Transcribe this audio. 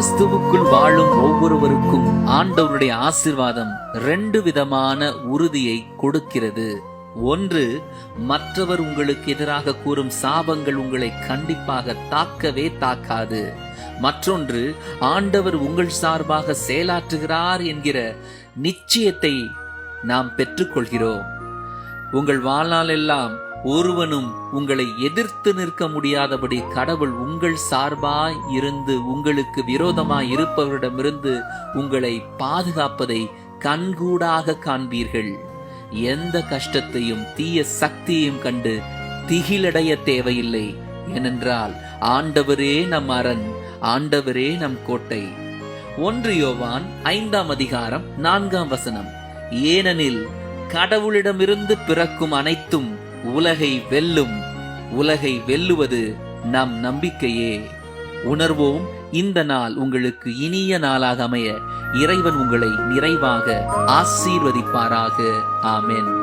கிறிஸ்துவுக்குள் வாழும் ஒவ்வொருவருக்கும் ஆண்டவருடைய ஆசிர்வாதம் ரெண்டு விதமான உறுதியை கொடுக்கிறது. ஒன்று மற்றவர் உங்களுக்கு எதிராக கூறும் சாபங்கள் உங்களை கண்டிப்பாக தாக்கவே தாக்காது. மற்றொன்று ஆண்டவர் உங்கள் சார்பாக செயலாற்றுகிறார் என்கிற நிச்சயத்தை நாம் பெற்றுக்கொள்கிறோம். உங்கள் வாழ்நாளெல்லாம் ஒருவனும் உங்களை எதிர்த்து நிற்க முடியாதபடி கடவுள் உங்கள் சார்பாய் இருந்து உங்களுக்கு விரோதமாய் இருப்பவரிடமிருந்து உங்களை பாதுகாப்பதை கண்கூடாக காண்பீர்கள். எந்த கஷ்டத்தையும் தீய சக்தியையும் கண்டு திகிலடைய தேவையில்லை. ஏனென்றால் ஆண்டவரே நம் அரண் ஆண்டவரே நம் கோட்டை. ஒன்று யோவான் ஐந்தாம் அதிகாரம் நான்காம் வசனம். ஏனெனில் கடவுளிடமிருந்து பிறக்கும் அனைத்தும் உலகை வெல்லும் உலகை வெல்லுவது நம் நம்பிக்கையே. உணர்வோம் இந்த நாள் உங்களுக்கு இனிய நாளாக அமைய இறைவன் உங்களை நிறைவாக ஆசீர்வதிப்பாராக. ஆமென்.